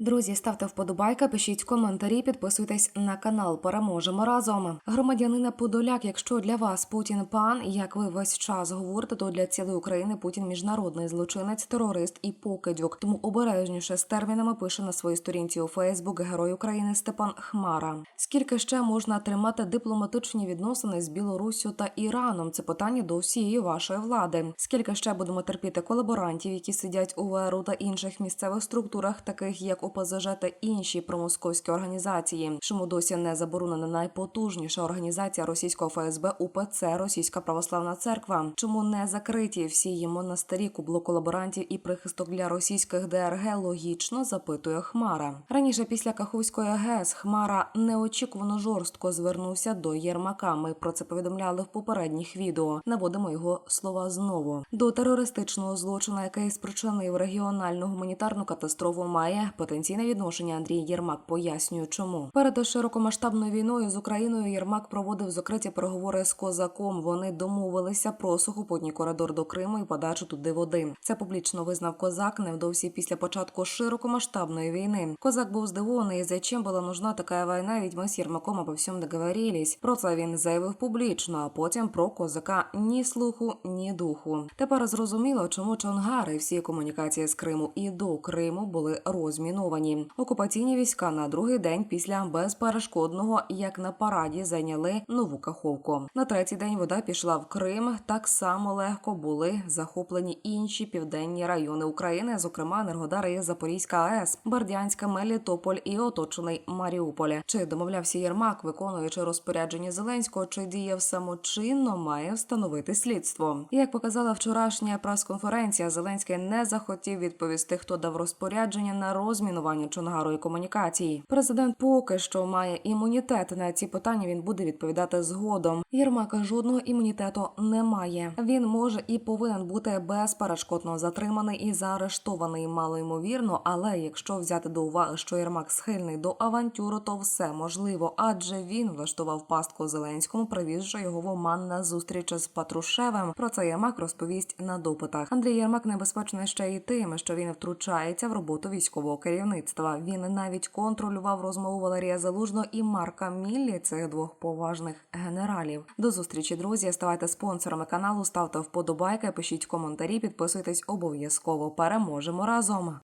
Друзі, ставте вподобайка, пишіть коментарі, підписуйтесь на канал. Переможемо разом. Громадянина Подоляк, якщо для вас Путін пан, як ви весь час говорите, то для цілої України Путін міжнародний злочинець, терорист і покидьок. Тому обережніше з термінами пише на своїй сторінці у Фейсбук Герой України Степан Хмара. Скільки ще можна тримати дипломатичні відносини з Білоруссю та Іраном? Це питання до всієї вашої влади. Скільки ще будемо терпіти колаборантів, які сидять у ВРУ та інших місцевих структурах, таких як ОПЗЖ інші промосковські організації? Чому досі не заборонена найпотужніша організація російського ФСБ УПЦ Російська Православна Церква? Чому не закриті всі її монастирі, кубло колаборантів і прихисток для російських ДРГ? Логічно запитує Хмара. Раніше після Каховської ГЕС Хмара неочікувано жорстко звернувся до Єрмака. Ми про це повідомляли в попередніх відео. Наводимо його слова знову. До терористичного злочину, який спричинив регіональну гуманітарну катастрофу, має потенційне відношення. Андрій Єрмак пояснює, чому перед широкомасштабною війною з Україною Єрмак проводив закриті переговори з козаком. Вони домовилися про сухопутній коридор до Криму і подачу туди води. Це публічно визнав козак невдовзі після початку широкомасштабної війни. Козак був здивований, зачем була нужна така війна, ведь ми з Єрмаком обо всьому договорились. Про це він заявив публічно, а потім про козака ні слуху, ні духу. Тепер зрозуміло, чому чонгари всі комунікації з Криму і до Криму були розміновані. Окупаційні війська на другий день після безперешкодного, як на параді, зайняли нову каховку. На третій день вода пішла в Крим. Так само легко були захоплені інші південні райони України, зокрема Енергодар і Запорізька АЕС, Бердянська, Мелітополь і оточений Маріуполь. Чи домовлявся Єрмак, виконуючи розпорядження Зеленського, чи діяв самочинно, має встановити слідство. Як показала вчорашня прес-конференція, Зеленський не захотів відповісти, хто дав розпорядження на розмінування Чонгару і комунікацій. Президент поки що має імунітет на ці питання. Він буде відповідати згодом. Єрмака жодного імунітету немає. Він може і повинен бути безперешкодно затриманий і заарештований малоймовірно. Але якщо взяти до уваги, що Єрмак схильний до авантюру, то все можливо, адже він влаштував пастку Зеленському, привізши його в Оман на зустріч з Патрушевим. Про це Єрмак розповість на допитах. Андрій Єрмак небезпечний ще й тим, що він втручається в роботу військового керівництва. Він навіть контролював розмову Валерія Залужного і Марка Міллі, цих двох поважних генералів. До зустрічі, друзі. Ставайте спонсорами каналу, ставте вподобайки, пишіть коментарі, підписуйтесь обов'язково. Переможемо разом.